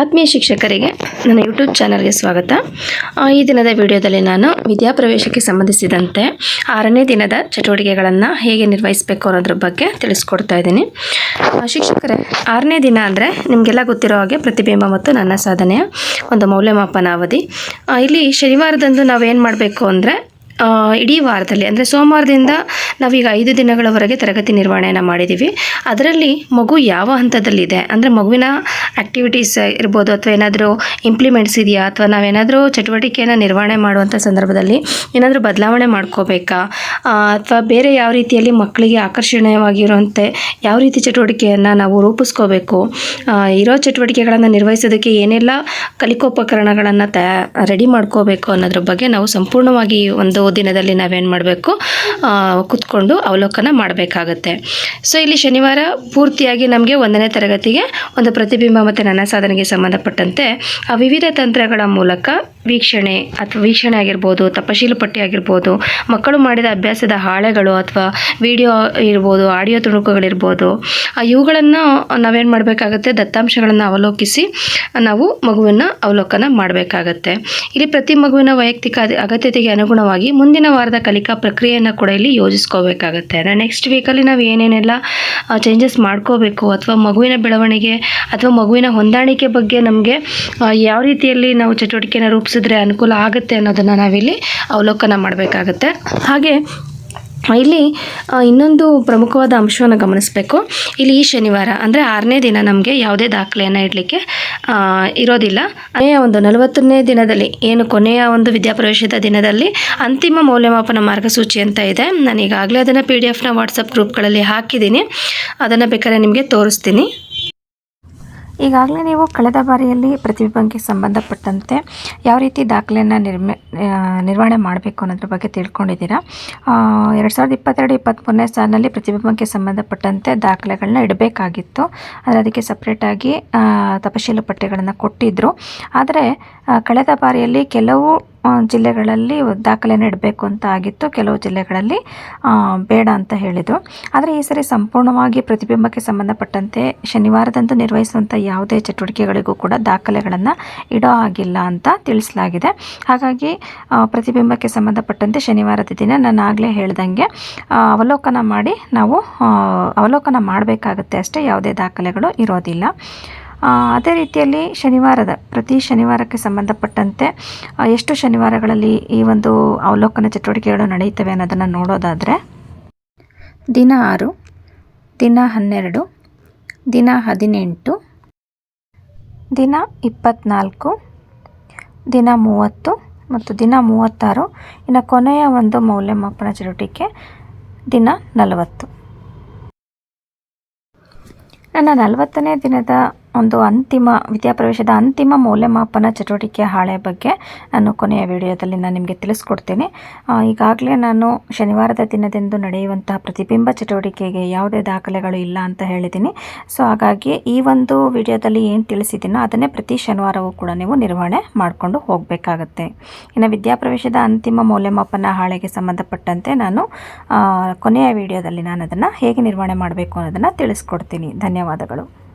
ಆತ್ಮೀಯ ಶಿಕ್ಷಕರಿಗೆ ನನ್ನ ಯೂಟ್ಯೂಬ್ ಚಾನಲ್ಗೆ ಸ್ವಾಗತ. ಈ ದಿನದ ವಿಡಿಯೋದಲ್ಲಿ ನಾನು ವಿದ್ಯಾಪ್ರವೇಶಕ್ಕೆ ಸಂಬಂಧಿಸಿದಂತೆ ಆರನೇ ದಿನದ ಚಟುವಟಿಕೆಗಳನ್ನು ಹೇಗೆ ನಿರ್ವಹಿಸಬೇಕು ಅನ್ನೋದ್ರ ಬಗ್ಗೆ ತಿಳಿಸ್ಕೊಡ್ತಾ ಇದ್ದೀನಿ. ಶಿಕ್ಷಕರೇ, ಆರನೇ ದಿನ ಅಂದರೆ ನಿಮಗೆಲ್ಲ ಗೊತ್ತಿರೋ ಹಾಗೆ ಪ್ರತಿಬಿಂಬ ಮತ್ತು ನನ್ನ ಸಾಧನೆಯ ಒಂದು ಮೌಲ್ಯಮಾಪನ ಅವಧಿ. ಇಲ್ಲಿ ಶನಿವಾರದಂದು ನಾವೇನು ಮಾಡಬೇಕು ಅಂದರೆ ಇಡೀ ವಾರದಲ್ಲಿ, ಅಂದರೆ ಸೋಮವಾರದಿಂದ ನಾವೀಗ ಐದು ದಿನಗಳವರೆಗೆ ತರಗತಿ ನಿರ್ವಹಣೆಯನ್ನು ಮಾಡಿದ್ದೀವಿ ಅದರಲ್ಲಿ ಮಗು ಯಾವ ಹಂತದಲ್ಲಿದೆ? ಅಂದರೆ ಮಗುವಿನ ಆ್ಯಕ್ಟಿವಿಟೀಸ್ ಇರ್ಬೋದು, ಅಥವಾ ಏನಾದರೂ ಇಂಪ್ಲಿಮೆಂಟ್ಸ್ ಇದೆಯಾ? ಅಥವಾ ನಾವೇನಾದರೂ ಚಟುವಟಿಕೆಯನ್ನು ನಿರ್ವಹಣೆ ಮಾಡುವಂಥ ಸಂದರ್ಭದಲ್ಲಿ ಏನಾದರೂ ಬದಲಾವಣೆ ಮಾಡ್ಕೋಬೇಕಾ? ಅಥವಾ ಬೇರೆ ಯಾವ ರೀತಿಯಲ್ಲಿ ಮಕ್ಕಳಿಗೆ ಆಕರ್ಷಣೀಯವಾಗಿರುವಂತೆ ಯಾವ ರೀತಿ ಚಟುವಟಿಕೆಯನ್ನು ನಾವು ರೂಪಿಸ್ಕೋಬೇಕು? ಇರೋ ಚಟುವಟಿಕೆಗಳನ್ನು ನಿರ್ವಹಿಸೋದಕ್ಕೆ ಏನೆಲ್ಲ ಕಲಿಕೋಪಕರಣಗಳನ್ನು ತಯಾ ರೆಡಿ ಮಾಡ್ಕೋಬೇಕು ಅನ್ನೋದ್ರ ಬಗ್ಗೆ ನಾವು ಸಂಪೂರ್ಣವಾಗಿ ಒಂದು ದಿನದಲ್ಲಿ ನಾವೇನು ಮಾಡಬೇಕು? ಕುತ್ಕೊಂಡು ಅವಲೋಕನ ಮಾಡಬೇಕಾಗತ್ತೆ. ಸೊ ಇಲ್ಲಿ ಶನಿವಾರ ಪೂರ್ತಿಯಾಗಿ ನಮಗೆ ಒಂದನೇ ತರಗತಿಗೆ ಒಂದು ಪ್ರತಿಬಿಂಬ ಮತ್ತು ನನ್ನ ಸಾಧನೆಗೆ ಸಂಬಂಧಪಟ್ಟಂತೆ, ಆ ವಿವಿಧ ತಂತ್ರಗಳ ಮೂಲಕ ವೀಕ್ಷಣೆ ಅಥವಾ ವೀಕ್ಷಣೆ ಆಗಿರ್ಬೋದು, ತಪಶೀಲು ಪಟ್ಟಿ ಆಗಿರ್ಬೋದು, ಮಕ್ಕಳು ಮಾಡಿದ ಅಭ್ಯಾಸದ ಹಾಳೆಗಳು ಅಥವಾ ವಿಡಿಯೋ ಇರ್ಬೋದು, ಆಡಿಯೋ ತುಣುಕುಗಳಿರ್ಬೋದು ಇವುಗಳನ್ನು ನಾವೇನು ಮಾಡಬೇಕಾಗತ್ತೆ? ದತ್ತಾಂಶಗಳನ್ನು ಅವಲೋಕಿಸಿ ನಾವು ಮಗುವನ್ನು ಅವಲೋಕನ ಮಾಡಬೇಕಾಗತ್ತೆ. ಇಲ್ಲಿ ಪ್ರತಿ ಮಗುವಿನ ವೈಯಕ್ತಿಕ ಅಗತ್ಯತೆಗೆ ಅನುಗುಣವಾಗಿ ಮುಂದಿನ ವಾರದ ಕಲಿಕಾ ಪ್ರಕ್ರಿಯೆಯನ್ನು ಕೂಡ ಇಲ್ಲಿ ಯೋಜಿಸ್ಕೋಬೇಕಾಗತ್ತೆ. ಅಂದರೆ ನೆಕ್ಸ್ಟ್ ವೀಕಲ್ಲಿ ನಾವು ಏನೇನೆಲ್ಲ ಚೇಂಜಸ್ ಮಾಡ್ಕೋಬೇಕು ಅಥವಾ ಮಗುವಿನ ಬೆಳವಣಿಗೆ ಅಥವಾ ಮಗುವಿನ ಹೊಂದಾಣಿಕೆ ಬಗ್ಗೆ ನಮಗೆ ಯಾವ ರೀತಿಯಲ್ಲಿ ನಾವು ಚಟುವಟಿಕೆನ ರೂಪಿಸಿದ್ರೆ ಅನುಕೂಲ ಆಗುತ್ತೆ ಅನ್ನೋದನ್ನು ನಾವಿಲ್ಲಿ ಅವಲೋಕನ ಮಾಡಬೇಕಾಗತ್ತೆ. ಹಾಗೆ ಇಲ್ಲಿ ಇನ್ನೊಂದು ಪ್ರಮುಖವಾದ ಅಂಶವನ್ನು ಗಮನಿಸಬೇಕು. ಇಲ್ಲಿ ಈ ಶನಿವಾರ, ಅಂದರೆ ಆರನೇ ದಿನ ನಮಗೆ ಯಾವುದೇ ದಾಖಲೆಯನ್ನು ಇಡಲಿಕ್ಕೆ ಇರೋದಿಲ್ಲ. ಕೊನೆಯ ಒಂದು ನಲವತ್ತನೇ ದಿನದಲ್ಲಿ, ಏನು ಕೊನೆಯ ಒಂದು ವಿದ್ಯಾಪ್ರವೇಶದ ದಿನದಲ್ಲಿ ಅಂತಿಮ ಮೌಲ್ಯಮಾಪನ ಮಾರ್ಗಸೂಚಿ ಅಂತ ಇದೆ. ನಾನು ಈಗಾಗಲೇ ಅದನ್ನು ಪಿ ಡಿ ಎಫ್ನ ವಾಟ್ಸಪ್ ಗ್ರೂಪ್ಗಳಲ್ಲಿ ಹಾಕಿದ್ದೀನಿ. ಅದನ್ನು ಬೇಕಾದ್ರೆ ನಿಮಗೆ ತೋರಿಸ್ತೀನಿ. ಈಗಾಗಲೇ ನೀವು ಕಳೆದ ಬಾರಿಯಲ್ಲಿ ಪ್ರತಿಬಿಂಬಕ್ಕೆ ಸಂಬಂಧಪಟ್ಟಂತೆ ಯಾವ ರೀತಿ ದಾಖಲೆಯನ್ನು ನಿರ್ಮೆ ನಿರ್ವಹಣೆ ಮಾಡಬೇಕು ಅನ್ನೋದ್ರ ಬಗ್ಗೆ ತಿಳ್ಕೊಂಡಿದ್ದೀರಾ? ಎರಡು ಸಾವಿರದ ಇಪ್ಪತ್ತೆರಡು ಇಪ್ಪತ್ತ್ಮೂರನೇ ಸಾಲಿನಲ್ಲಿ ಪ್ರತಿಬಿಂಬಕ್ಕೆ ಸಂಬಂಧಪಟ್ಟಂತೆ ದಾಖಲೆಗಳನ್ನ ಇಡಬೇಕಾಗಿತ್ತು. ಆದರೆ ಅದಕ್ಕೆ ಸಪ್ರೇಟಾಗಿ ತಪಶೀಲು ಪಟ್ಟಿಗಳನ್ನು ಕೊಟ್ಟಿದ್ದರು ಆದರೆ ಕಳೆದ ಬಾರಿಯಲ್ಲಿ ಕೆಲವು ಜಿಲ್ಲೆಗಳಲ್ಲಿ ದಾಖಲೆಯನ್ನು ಇಡಬೇಕು ಅಂತ ಆಗಿತ್ತು. ಕೆಲವು ಜಿಲ್ಲೆಗಳಲ್ಲಿ ಬೇಡ ಅಂತ ಹೇಳಿದರು. ಆದರೆ ಈ ಸರಿ ಸಂಪೂರ್ಣವಾಗಿ ಪ್ರತಿಬಿಂಬಕ್ಕೆ ಸಂಬಂಧಪಟ್ಟಂತೆ ಶನಿವಾರದಂದು ನಿರ್ವಹಿಸುವಂಥ ಯಾವುದೇ ಚಟುವಟಿಕೆಗಳಿಗೂ ಕೂಡ ದಾಖಲೆಗಳನ್ನು ಇಡೋ ಆಗಿಲ್ಲ ಅಂತ ತಿಳಿಸಲಾಗಿದೆ. ಹಾಗಾಗಿ ಪ್ರತಿಬಿಂಬಕ್ಕೆ ಸಂಬಂಧಪಟ್ಟಂತೆ ಶನಿವಾರದ ದಿನ ನಾನು ಆಗಲೇ ಹೇಳ್ದಂಗೆ ಅವಲೋಕನ ಮಾಡಿ ನಾವು ಅವಲೋಕನ ಮಾಡಬೇಕಾಗುತ್ತೆ ಅಷ್ಟೇ. ಯಾವುದೇ ದಾಖಲೆಗಳು ಇರೋದಿಲ್ಲ. ಅದೇ ರೀತಿಯಲ್ಲಿ ಶನಿವಾರದ, ಪ್ರತಿ ಶನಿವಾರಕ್ಕೆ ಸಂಬಂಧಪಟ್ಟಂತೆ ಎಷ್ಟು ಶನಿವಾರಗಳಲ್ಲಿ ಈ ಒಂದು ಅವಲೋಕನ ಚಟುವಟಿಕೆಗಳು ನಡೆಯುತ್ತವೆ ಅನ್ನೋದನ್ನು ನೋಡೋದಾದರೆ, ದಿನ ಆರು, ದಿನ ಹನ್ನೆರಡು, ದಿನ ಹದಿನೆಂಟು, ದಿನ ಇಪ್ಪತ್ತ್ನಾಲ್ಕು ದಿನ ಮೂವತ್ತು ಮತ್ತು ದಿನ ಮೂವತ್ತಾರು, ಇನ್ನು ಕೊನೆಯ ಒಂದು ಮೌಲ್ಯಮಾಪನ ಚಟುವಟಿಕೆ ದಿನ ನಲವತ್ತು. ನನ್ನ ನಲವತ್ತನೇ ದಿನದ ಒಂದು ಅಂತಿಮ ವಿದ್ಯಾಪ್ರವೇಶದ ಅಂತಿಮ ಮೌಲ್ಯಮಾಪನ ಚಟುವಟಿಕೆ ಹಾಳೆ ಬಗ್ಗೆ ನಾನು ಕೊನೆಯ ವಿಡಿಯೋದಲ್ಲಿ ನಾನು ನಿಮಗೆ ತಿಳಿಸ್ಕೊಡ್ತೀನಿ. ಈಗಾಗಲೇ ನಾನು ಶನಿವಾರದ ದಿನದಂದು ನಡೆಯುವಂತಹ ಪ್ರತಿಬಿಂಬ ಚಟುವಟಿಕೆಗೆ ಯಾವುದೇ ದಾಖಲೆಗಳು ಇಲ್ಲ ಅಂತ ಹೇಳಿದ್ದೀನಿ. ಸೊ, ಹಾಗಾಗಿ ಈ ಒಂದು ವಿಡಿಯೋದಲ್ಲಿ ಏನು ತಿಳಿಸಿದ್ದೀನೋ ಅದನ್ನೇ ಪ್ರತಿ ಶನಿವಾರವೂ ಕೂಡ ನೀವು ನಿರ್ವಹಣೆ ಮಾಡಿಕೊಂಡು ಹೋಗಬೇಕಾಗತ್ತೆ. ಇನ್ನು ವಿದ್ಯಾಪ್ರವೇಶದ ಅಂತಿಮ ಮೌಲ್ಯಮಾಪನ ಹಾಳೆಗೆ ಸಂಬಂಧಪಟ್ಟಂತೆ ನಾನು ಕೊನೆಯ ವಿಡಿಯೋದಲ್ಲಿ ನಾನು ಅದನ್ನು ಹೇಗೆ ನಿರ್ವಹಣೆ ಮಾಡಬೇಕು ಅನ್ನೋದನ್ನು ತಿಳಿಸ್ಕೊಡ್ತೀನಿ. ಧನ್ಯವಾದಗಳು.